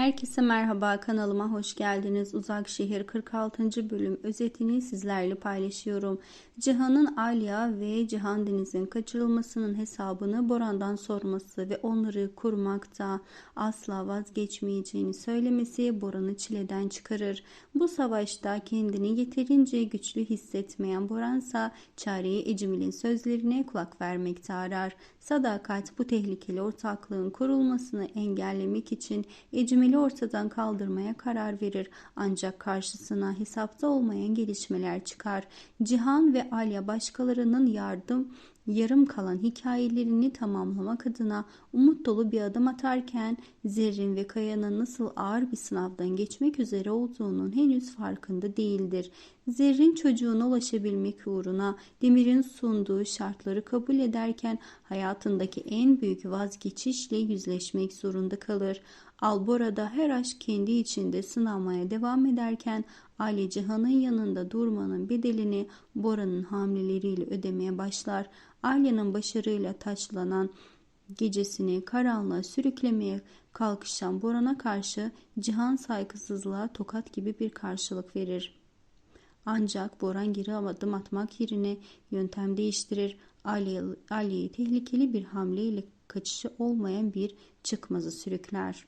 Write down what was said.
Herkese merhaba kanalıma hoş geldiniz. Uzak Şehir 46. bölüm özetini sizlerle paylaşıyorum. Cihan'ın Alya ve Cihan Deniz'in kaçırılmasının hesabını Boran'dan sorması ve onları kurmakta asla vazgeçmeyeceğini söylemesi Boran'ı çileden çıkarır. Bu savaşta kendini yeterince güçlü hissetmeyen Boransa çareyi Ecemil'in sözlerine kulak vermekte arar. Sadakat bu tehlikeli ortaklığın kurulmasını engellemek için Ecemil'i ortadan kaldırmaya karar verir. Ancak karşısına hesapta olmayan gelişmeler çıkar. Cihan ve Alya başkalarının yardım yarım kalan hikayelerini tamamlamak adına umut dolu bir adım atarken Zerrin ve Kaya'nın nasıl ağır bir sınavdan geçmek üzere olduğunun henüz farkında değildir. Zerrin çocuğuna ulaşabilmek uğruna Demir'in sunduğu şartları kabul ederken hayatındaki en büyük vazgeçişle yüzleşmek zorunda kalır. Albora'da her aşk kendi içinde sınanmaya devam ederken Ali Cihan'ın yanında durmanın bedelini Bora'nın hamleleriyle ödemeye başlar. Alya'nın başarıyla taçlanan gecesini karanlığa sürüklemeye kalkışan Boran'a karşı Cihan saygısızlığa tokat gibi bir karşılık verir. Ancak Boran geri adım atmak yerine yöntem değiştirir. Ali'yi tehlikeli bir hamleyle kaçışı olmayan bir çıkmazı sürükler.